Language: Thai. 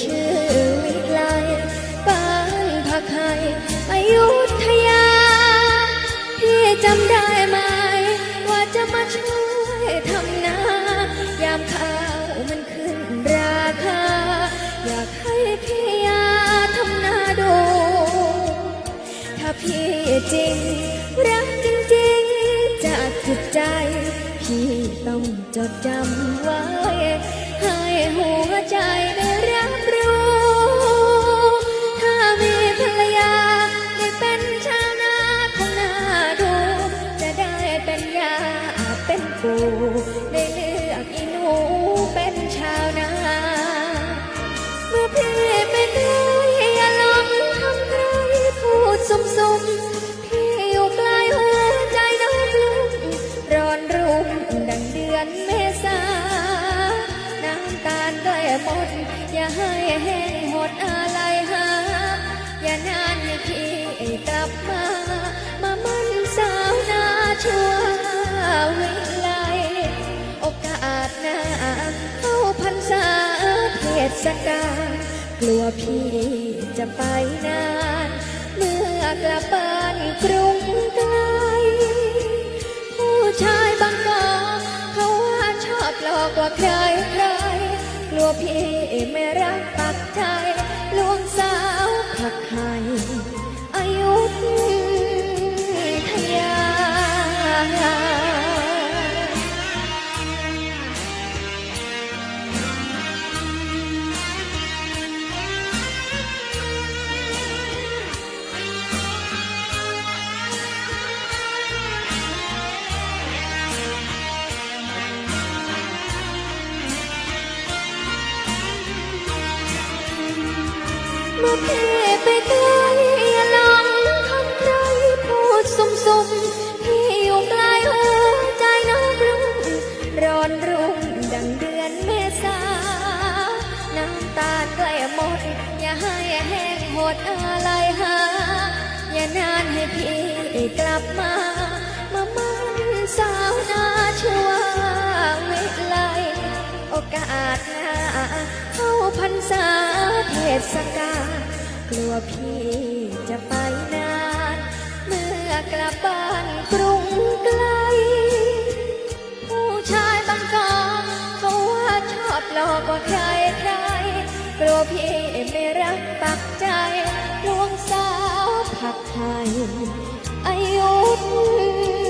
ชื่อวิไลบ้านพักไห้อยุธยา พี่จำได้ไหม ว่าจะมาช่วยทำนายามข้าวมันขึ้นราคา อยากให้พี่ยาทำนาดู ถ้าพี่จริง รักจริงๆจากจิตใจ พี่ต้องจดจำไว้ ให้หัวใจ เป็นปู่ได้เลือกอีหนูเป็นชาวนาเมื่อพี่เป็นใครอย่าลองทำใครพูดสมสมพี่อยู่ไกลหัวใจน้องลุ่มร้อนรุ่มดังเดือนเมษาน้ำตาลใกล้หมดอย่าให้ เทศกาลกลัวพี่จะไปนาน เมื่อกลับบ้านกรุงไกลผู้ชายบางกอกเขาว่าชอบหลอกกว่าใคร กลับมา มามันสาวนาชัว ทศกาลกลัวพี่จะไปนาน เมื่อกลับบ้านกรุงไกล ผู้ชายบางกอกเขาว่าชอบหลอกกว่าใครใครกลัวพี่ไม่รักปักใจลวงสาวผักไทยอายุ